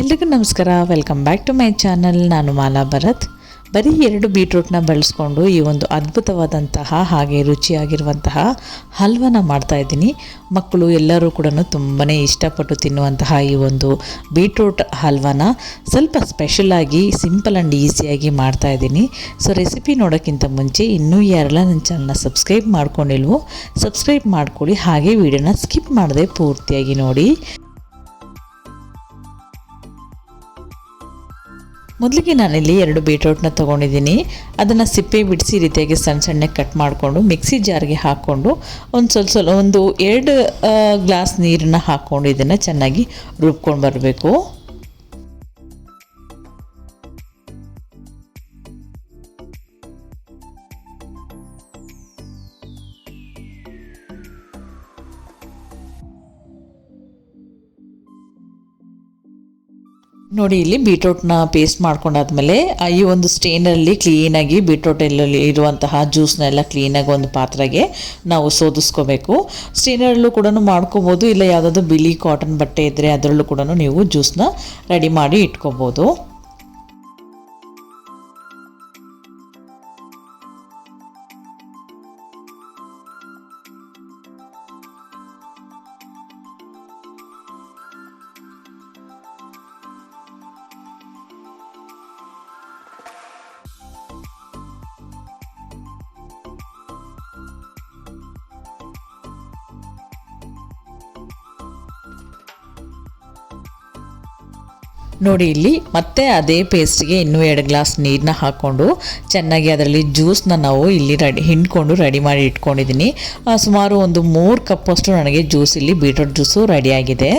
ಎಲ್ರಿಗೂ ನಮಸ್ಕಾರ. Welcome back to my channel ನಾನು ಮಾಲಾ ಭರತ್. ಬರೀ ಎರಡು ಬೀಟ್ರೂಟ್ನ ಬಳಸ್ಕೊಂಡು ಈ ಒಂದು ಅದ್ಭುತವಾದಂತಹ, ಹಾಗೆ ರುಚಿಯಾಗಿರುವಂತಹ ಹಲ್ವನ ಮಾಡ್ತಾ ಇದ್ದೀನಿ. ಮಕ್ಕಳು ಎಲ್ಲರೂ ಕೂಡ ತುಂಬಾ ಇಷ್ಟಪಟ್ಟು ತಿನ್ನುವಂತಹ ಈ ಒಂದು ಬೀಟ್ರೂಟ್ ಹಲ್ವನ ಸ್ವಲ್ಪ ಸ್ಪೆಷಲಾಗಿ ಸಿಂಪಲ್ ಆ್ಯಂಡ್ ಈಸಿಯಾಗಿ ಮಾಡ್ತಾ ಇದ್ದೀನಿ. ಸೊ ರೆಸಿಪಿ ನೋಡೋಕ್ಕಿಂತ ಮುಂಚೆ ಇನ್ನೂ ಯಾರೆಲ್ಲ ನನ್ನ ಚಾನಲ್ನ ಸಬ್ಸ್ಕ್ರೈಬ್ ಮಾಡ್ಕೊಂಡಿಲ್ವೋ ಸಬ್ಸ್ಕ್ರೈಬ್ ಮಾಡ್ಕೊಳ್ಳಿ. ಹಾಗೆ ವಿಡಿಯೋನ ಸ್ಕಿಪ್ ಮಾಡದೆ ಪೂರ್ತಿಯಾಗಿ ನೋಡಿ. ಮೊದಲಿಗೆ ನಾನಿಲ್ಲಿ ಎರಡು ಬೀಟ್ರೂಟ್ನ ತೊಗೊಂಡಿದ್ದೀನಿ. ಅದನ್ನು ಸಿಪ್ಪೆ ಬಿಡಿಸಿ ರೀತಿಯಾಗಿ ಸಣ್ಣ ಸಣ್ಣಗೆ ಕಟ್ ಮಾಡಿಕೊಂಡು, ಮಿಕ್ಸಿ ಜಾರ್ಗೆ ಹಾಕ್ಕೊಂಡು, ಒಂದು ಸ್ವಲ್ಪ ಸ್ವಲ್ಪ ಒಂದು ಎರಡು ಗ್ಲಾಸ್ ನೀರನ್ನು ಹಾಕ್ಕೊಂಡು ಇದನ್ನು ಚೆನ್ನಾಗಿ ರುಬ್ಕೊಂಡು ಬರಬೇಕು. ನೋಡಿ, ಇಲ್ಲಿ ಬೀಟ್ರೋಟ್ನ ಪೇಸ್ಟ್ ಮಾಡ್ಕೊಂಡಾದ್ಮೇಲೆ ಈ ಒಂದು ಸ್ಟೇನಲ್ಲಿ ಕ್ಲೀನಾಗಿ ಬೀಟ್ರೋಟ್ ಎಲ್ಲಲ್ಲಿ ಇರುವಂತಹ ಜ್ಯೂಸ್ನೆಲ್ಲ ಕ್ಲೀನಾಗಿ ಒಂದು ಪಾತ್ರೆಗೆ ನಾವು ಸೋದಿಸ್ಕೋಬೇಕು. ಸ್ಟೇನರಲ್ಲೂ ಕೂಡ ಮಾಡ್ಕೋಬೋದು, ಇಲ್ಲ ಯಾವುದಾದ್ರು ಬಿಳಿ ಕಾಟನ್ ಬಟ್ಟೆ ಇದ್ದರೆ ಅದರಲ್ಲೂ ಕೂಡ ನೀವು ಜ್ಯೂಸ್ನ ರೆಡಿ ಮಾಡಿ ಇಟ್ಕೋಬೋದು. ನೋಡಿ ಇಲ್ಲಿ ಮತ್ತೆ ಅದೇ ಪೇಸ್ಟ್ಗೆ ಇನ್ನೂ ಎರಡು ಗ್ಲಾಸ್ ನೀರನ್ನ ಹಾಕ್ಕೊಂಡು ಚೆನ್ನಾಗಿ ಅದರಲ್ಲಿ ಜ್ಯೂಸ್ನ ನಾವು ಇಲ್ಲಿ ರೆಡಿ ಹಿಂಡ್ಕೊಂಡು ರೆಡಿ ಮಾಡಿ ಇಟ್ಕೊಂಡಿದ್ದೀನಿ. ಸುಮಾರು ಒಂದು ಮೂರು ಕಪ್ಪಷ್ಟು ನನಗೆ ಜ್ಯೂಸ್ ಇಲ್ಲಿ ಬೀಟ್ರೂಟ್ ಜ್ಯೂಸು ರೆಡಿಯಾಗಿದೆ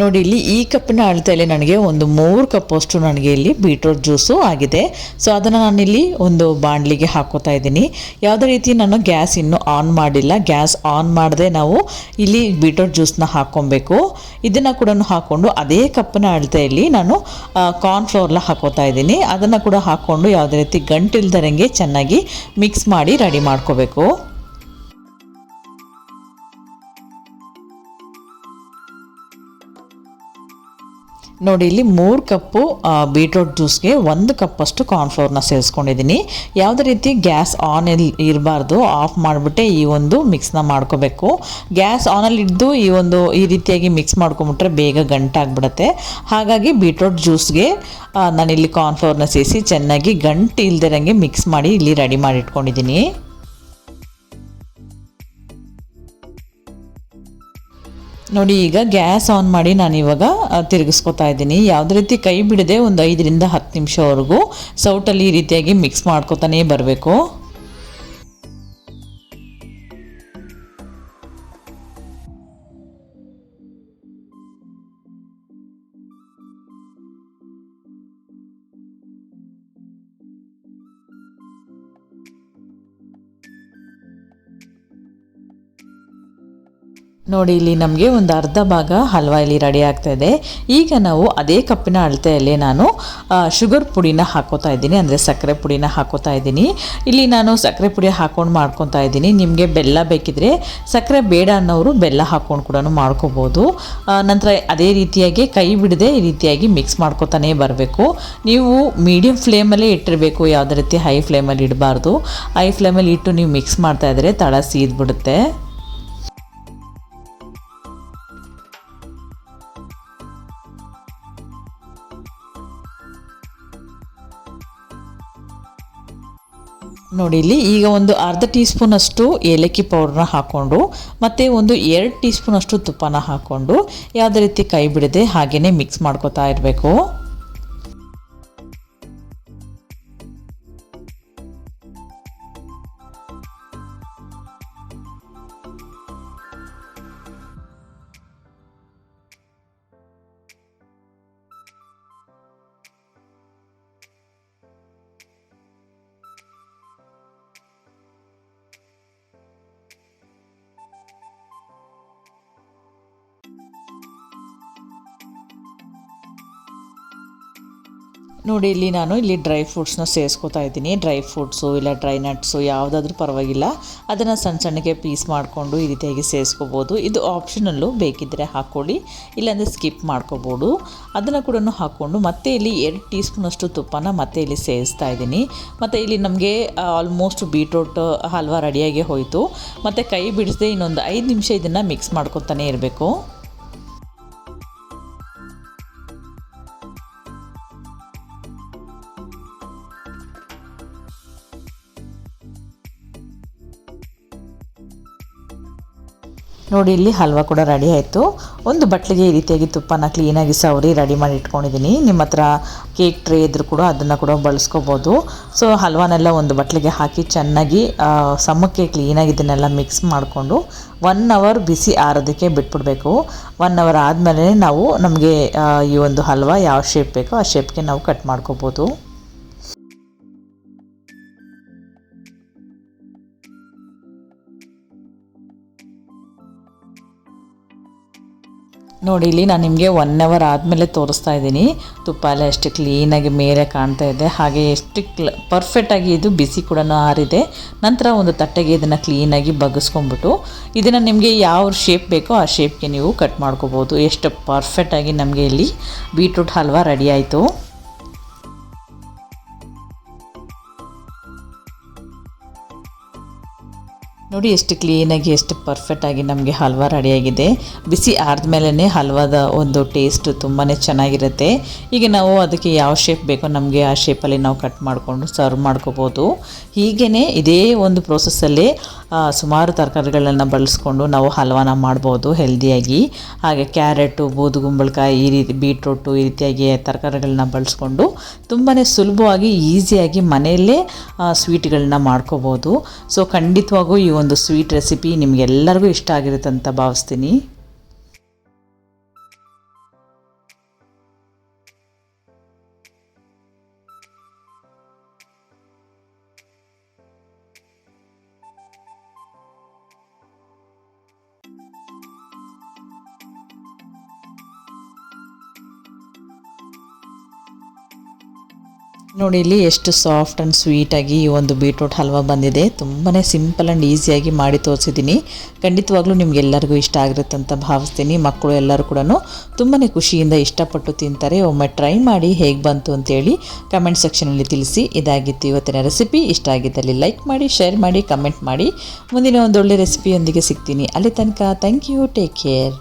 ನೋಡಿ, ಇಲ್ಲಿ ಈ ಕಪ್ಪಿನ ಅಳತೆಯಲ್ಲಿ ನನಗೆ ಒಂದು ಮೂರು ಕಪ್ಪಷ್ಟು ನನಗೆ ಇಲ್ಲಿ ಬೀಟ್ರೂಟ್ ಜ್ಯೂಸು ಆಗಿದೆ. ಸೊ ಅದನ್ನು ನಾನಿಲ್ಲಿ ಒಂದು ಬಾಣಲಿಗೆ ಹಾಕೋತಾ ಇದ್ದೀನಿ. ಯಾವುದೇ ರೀತಿ ನಾನು ಗ್ಯಾಸ್ ಇನ್ನೂ ಆನ್ ಮಾಡಿಲ್ಲ. ಗ್ಯಾಸ್ ಆನ್ ಮಾಡದೆ ನಾವು ಇಲ್ಲಿ ಬೀಟ್ರೂಟ್ ಜ್ಯೂಸ್ನ ಹಾಕ್ಕೊಬೇಕು ಇದನ್ನು ಕೂಡ ಹಾಕ್ಕೊಂಡು ಅದೇ ಕಪ್ಪಿನ ಅಳತೆಯಲ್ಲಿ ನಾನು ಕಾರ್ನ್ ಕಾರ್ನ್ಫ್ಲೋರ್ನ ಹಾಕೋತಾ ಇದ್ದೀನಿ. ಅದನ್ನು ಕೂಡ ಹಾಕ್ಕೊಂಡು ಯಾವುದೇ ರೀತಿ ಗಂಟಿಲ್ದರಂಗೆ ಚೆನ್ನಾಗಿ ಮಿಕ್ಸ್ ಮಾಡಿ ರೆಡಿ ಮಾಡ್ಕೋಬೇಕು. ನೋಡಿ, ಇಲ್ಲಿ ಮೂರು ಕಪ್ಪು ಬೀಟ್ರೂಟ್ ಜ್ಯೂಸ್ಗೆ ಒಂದು ಕಪ್ಪಷ್ಟು ಕಾರ್ನ್ಫ್ಲೋರ್ನ ಸೇರಿಸ್ಕೊಂಡಿದ್ದೀನಿ. ಯಾವುದೇ ರೀತಿ ಗ್ಯಾಸ್ ಆನ್ ಇಲ್ಲಿ ಇರಬಾರ್ದು ಆಫ್ ಮಾಡಿಬಿಟ್ಟೆ ಈ ಒಂದು ಮಿಕ್ಸ್ನ ಮಾಡ್ಕೋಬೇಕು. ಗ್ಯಾಸ್ ಆನಲ್ಲಿ ಇದ್ದು ಈ ಒಂದು, ಈ ರೀತಿಯಾಗಿ ಮಿಕ್ಸ್ ಮಾಡ್ಕೊಂಬಿಟ್ರೆ ಬೇಗ ಗಂಟಾಗ್ಬಿಡುತ್ತೆ. ಹಾಗಾಗಿ ಬೀಟ್ರೂಟ್ ಜ್ಯೂಸ್ಗೆ ನಾನಿಲ್ಲಿ ಕಾರ್ನ್ಫ್ಲೋರ್ನ ಸೇರಿಸಿ ಚೆನ್ನಾಗಿ ಗಂಟು ಇಲ್ದಿರಂಗೆ ಮಿಕ್ಸ್ ಮಾಡಿ ಇಲ್ಲಿ ರೆಡಿ ಮಾಡಿ ಇಟ್ಕೊಂಡಿದ್ದೀನಿ. ನೋಡಿ, ಈಗ ಗ್ಯಾಸ್ ಆನ್ ಮಾಡಿ ನಾನು ಇವಾಗ ತಿರುಗಿಸ್ಕೊತಾ ಇದ್ದೀನಿ. ಯಾವುದೇ ರೀತಿ ಕೈ ಬಿಡದೆ ಒಂದು ಐದರಿಂದ ಹತ್ತು ನಿಮಿಷವರೆಗೂ ಸೌಟಲ್ಲಿ ಈ ರೀತಿಯಾಗಿ ಮಿಕ್ಸ್ ಮಾಡ್ಕೊತಾನೇ ಬರಬೇಕು. ನೋಡಿ, ಇಲ್ಲಿ ನಮಗೆ ಒಂದು ಅರ್ಧ ಭಾಗ ಹಲ್ವಾ ಇಲ್ಲಿ ರೆಡಿ ಆಗ್ತಾ ಇದೆ. ಈಗ ನಾವು ಅದೇ ಕಪ್ಪಿನ ಅಳತೆಯಲ್ಲಿ ನಾನು ಶುಗರ್ ಪುಡಿನ ಹಾಕೋತಾ ಇದ್ದೀನಿ, ಅಂದರೆ ಸಕ್ಕರೆ ಪುಡಿನ ಹಾಕೋತಾ ಇದ್ದೀನಿ. ಇಲ್ಲಿ ನಾನು ಸಕ್ಕರೆ ಪುಡಿ ಹಾಕೊಂಡು ಮಾಡ್ಕೊತಾ ಇದ್ದೀನಿ. ನಿಮಗೆ ಬೆಲ್ಲ ಬೇಕಿದ್ರೆ, ಸಕ್ಕರೆ ಬೇಡ ಅನ್ನೋರು ಬೆಲ್ಲ ಹಾಕೊಂಡು ಕೂಡ ಮಾಡ್ಕೋಬೋದು. ನಂತರ ಅದೇ ರೀತಿಯಾಗಿ ಕೈ ಬಿಡದೆ ಈ ರೀತಿಯಾಗಿ ಮಿಕ್ಸ್ ಮಾಡ್ಕೊತಾನೆ ಬರಬೇಕು. ನೀವು ಮೀಡಿಯಮ್ ಫ್ಲೇಮಲ್ಲೇ ಇಟ್ಟಿರಬೇಕು, ಯಾವುದೇ ರೀತಿ ಹೈ ಫ್ಲೇಮಲ್ಲಿ ಇಡಬಾರ್ದು. ಹೈ ಫ್ಲೇಮಲ್ಲಿ ಇಟ್ಟು ನೀವು ಮಿಕ್ಸ್ ಮಾಡ್ತಾ ಇದ್ದರೆ ತಳ ಸೀದ್ಬಿಡುತ್ತೆ ನೋಡಿ ಇಲ್ಲಿ ಈಗ ಒಂದು ಅರ್ಧ ಟೀ ಸ್ಪೂನಷ್ಟು ಏಲಕ್ಕಿ ಪೌಡ್ರನ್ನ ಹಾಕ್ಕೊಂಡು, ಮತ್ತು ಒಂದು ಎರಡು ಟೀ ಸ್ಪೂನಷ್ಟು ತುಪ್ಪನ ಹಾಕ್ಕೊಂಡು, ಯಾವುದೇ ರೀತಿ ಕೈ ಬಿಡದೆ ಹಾಗೆಯೇ ಮಿಕ್ಸ್ ಮಾಡ್ಕೊತಾ ಇರಬೇಕು. ನೋಡಿ, ಇಲ್ಲಿ ನಾನು ಇಲ್ಲಿ ಡ್ರೈ ಫ್ರೂಟ್ಸ್ನ ಸೇರಿಸ್ಕೊತಾ ಇದ್ದೀನಿ. ಡ್ರೈ ಫ್ರೂಟ್ಸು ಇಲ್ಲ ಡ್ರೈ ನಟ್ಸು ಯಾವುದಾದ್ರೂ ಪರವಾಗಿಲ್ಲ. ಅದನ್ನು ಸಣ್ಣ ಸಣ್ಣಗೆ ಪೀಸ್ ಮಾಡಿಕೊಂಡು ಈ ರೀತಿಯಾಗಿ ಸೇರಿಸ್ಕೋಬೋದು. ಇದು ಆಪ್ಷನಲ್ಲು ಬೇಕಿದ್ದರೆ ಹಾಕ್ಕೊಳ್ಳಿ ಇಲ್ಲಾಂದರೆ ಸ್ಕಿಪ್ ಮಾಡ್ಕೋಬೋದು. ಅದನ್ನು ಕೂಡ ಹಾಕ್ಕೊಂಡು ಮತ್ತೆ ಇಲ್ಲಿ ಎರಡು ಟೀ ಸ್ಪೂನಷ್ಟು ತುಪ್ಪನ ಮತ್ತೆ ಇಲ್ಲಿ ಸೇರಿಸ್ತಾ ಇದ್ದೀನಿ. ಮತ್ತು ಇಲ್ಲಿ ನಮಗೆ ಆಲ್ಮೋಸ್ಟ್ ಬೀಟ್ರೂಟ್ ಹಲ್ವಾ ರೆಡಿಯಾಗಿ ಹೋಯಿತು. ಮತ್ತು ಕೈ ಬಿಡಿಸದೆ ಇನ್ನೊಂದು ಐದು ನಿಮಿಷ ಇದನ್ನು ಮಿಕ್ಸ್ ಮಾಡ್ಕೊತಾನೆ ಇರಬೇಕು. ನೋಡಿ, ಇಲ್ಲಿ ಹಲ್ವಾ ಕೂಡ ರೆಡಿ ಆಯಿತು. ಒಂದು ಬಟ್ಲಿಗೆ ಈ ರೀತಿಯಾಗಿ ತುಪ್ಪನ ಕ್ಲೀನಾಗಿ ಸವರಿ ರೆಡಿ ಮಾಡಿ ಇಟ್ಕೊಂಡಿದ್ದೀನಿ ನಿಮ್ಮ ಹತ್ರ ಕೇಕ್ ಟ್ರೇ ಇದ್ರೂ ಕೂಡ ಅದನ್ನು ಕೂಡ ಬಳಸ್ಕೋಬೋದು. ಸೊ ಹಲ್ವಾನೆಲ್ಲ ಒಂದು ಬಟ್ಲಿಗೆ ಹಾಕಿ ಚೆನ್ನಾಗಿ ಸಮಕ್ಕೆ ಕ್ಲೀನಾಗಿ ಇದನ್ನೆಲ್ಲ ಮಿಕ್ಸ್ ಮಾಡಿಕೊಂಡು ಒನ್ ಅವರ್ ಬಿಸಿ ಆರೋದಕ್ಕೆ ಬಿಟ್ಬಿಡಬೇಕು. ಒನ್ ಅವರ್ ಆದಮೇಲೆ ನಾವು ನಮಗೆ ಈ ಒಂದು ಹಲ್ವಾ ಯಾವ ಶೇಪ್ ಬೇಕೋ ಆ ಶೇಪ್ಗೆ ನಾವು ಕಟ್ ಮಾಡ್ಕೋಬೋದು. ನೋಡಿ, ಇಲ್ಲಿ ನಾನು ನಿಮಗೆ ಒನ್ ಅವರ್ ಆದಮೇಲೆ ತೋರಿಸ್ತಾ ಇದ್ದೀನಿ. ತುಪ್ಪ ಎಲ್ಲ ಎಷ್ಟು ಕ್ಲೀನಾಗಿ ಮೇಲೆ ಕಾಣ್ತಾ ಇದೆ. ಹಾಗೆ ಎಷ್ಟು ಕ್ಲ ಪರ್ಫೆಕ್ಟಾಗಿ ಇದು ಬಿಸಿ ಕೂಡ ಆರಿದೆ. ನಂತರ ಒಂದು ತಟ್ಟೆಗೆ ಇದನ್ನು ಕ್ಲೀನಾಗಿ ಬಗ್ಗಿಸ್ಕೊಂಬಿಟ್ಟು ಇದನ್ನು ನಿಮಗೆ ಯಾವ ಶೇಪ್ ಬೇಕೋ ಆ ಶೇಪ್ಗೆ ನೀವು ಕಟ್ ಮಾಡ್ಕೋಬೋದು. ಎಷ್ಟು ಪರ್ಫೆಕ್ಟಾಗಿ ನಮಗೆ ಇಲ್ಲಿ ಬೀಟ್ರೂಟ್ ಹಲ್ವಾ ರೆಡಿ ಆಯಿತು. ನೋಡಿ ಎಷ್ಟು ಕ್ಲೀನಾಗಿ ಎಷ್ಟು ಪರ್ಫೆಕ್ಟಾಗಿ ನಮಗೆ ಹಲ್ವಾ ರೆಡಿಯಾಗಿದೆ ಬಿಸಿ ಆರಿದ್ಮೇಲೆ ಹಲ್ವಾದ ಒಂದು ಟೇಸ್ಟ್ ತುಂಬಾ ಚೆನ್ನಾಗಿರುತ್ತೆ. ಈಗ ನಾವು ಅದಕ್ಕೆ ಯಾವ ಶೇಪ್ ಬೇಕೋ ನಮಗೆ ಆ ಶೇಪಲ್ಲಿ ನಾವು ಕಟ್ ಮಾಡಿಕೊಂಡು ಸರ್ವ್ ಮಾಡ್ಕೋಬೋದು. ಹೀಗೇ ಇದೇ ಒಂದು ಪ್ರೋಸೆಸ್ಸಲ್ಲಿ ಸುಮಾರು ತರಕಾರಿಗಳನ್ನು ಬಳಸ್ಕೊಂಡು ನಾವು ಹಲ್ವಾನ ಮಾಡ್ಬೋದು ಹೆಲ್ದಿಯಾಗಿ. ಹಾಗೆ ಕ್ಯಾರೆಟು, ಬೂದುಗುಂಬಳಕಾಯಿ ಈ ರೀತಿ ಬೀಟ್ರೂಟು ಈ ರೀತಿಯಾಗಿ ತರಕಾರಿಗಳನ್ನ ಬಳಸ್ಕೊಂಡು ತುಂಬಾ ಸುಲಭವಾಗಿ ಈಸಿಯಾಗಿ ಮನೆಯಲ್ಲೇ ಸ್ವೀಟ್ಗಳನ್ನ ಮಾಡ್ಕೋಬೋದು. ಸೊ ಖಂಡಿತವಾಗೂ ಈ ಒಂದು ಸ್ವೀಟ್ ರೆಸಿಪಿ ನಿಮಗೆಲ್ಲರಿಗೂ ಇಷ್ಟ ಆಗಿರುತ್ತಂತ ಭಾವಿಸ್ತೀನಿ. ನೋಡಿ, ಇಲ್ಲಿ ಎಷ್ಟು ಸಾಫ್ಟ್ ಆ್ಯಂಡ್ ಸ್ವೀಟಾಗಿ ಈ ಒಂದು ಬೀಟ್ರೂಟ್ ಹಲ್ವಾ ಬಂದಿದೆ. ತುಂಬಾ ಸಿಂಪಲ್ ಆ್ಯಂಡ್ ಈಸಿಯಾಗಿ ಮಾಡಿ ತೋರಿಸಿದ್ದೀನಿ. ಖಂಡಿತವಾಗ್ಲೂ ನಿಮಗೆಲ್ಲರಿಗೂ ಇಷ್ಟ ಆಗಿರುತ್ತೆ ಅಂತ ಭಾವಿಸ್ತೀನಿ. ಮಕ್ಕಳು ಎಲ್ಲರೂ ಕೂಡ ತುಂಬಾ ಖುಷಿಯಿಂದ ಇಷ್ಟಪಟ್ಟು ತಿಂತಾರೆ. ಒಮ್ಮೆ ಟ್ರೈ ಮಾಡಿ ಹೇಗೆ ಬಂತು ಅಂತೇಳಿ ಕಮೆಂಟ್ ಸೆಕ್ಷನಲ್ಲಿ ತಿಳಿಸಿ. ಇದಾಗಿತ್ತು ಇವತ್ತಿನ ರೆಸಿಪಿ ಇಷ್ಟ ಆಗಿದ್ದಲ್ಲಿ ಲೈಕ್ ಮಾಡಿ ಶೇರ್ ಮಾಡಿ ಕಮೆಂಟ್ ಮಾಡಿ. ಮುಂದಿನ ಒಂದು ಒಳ್ಳೆ ರೆಸಿಪಿಯೊಂದಿಗೆ ಸಿಗ್ತೀನಿ. ಅಲ್ಲಿ ತನಕ ಥ್ಯಾಂಕ್ ಯು ಟೇಕ್ ಕೇರ್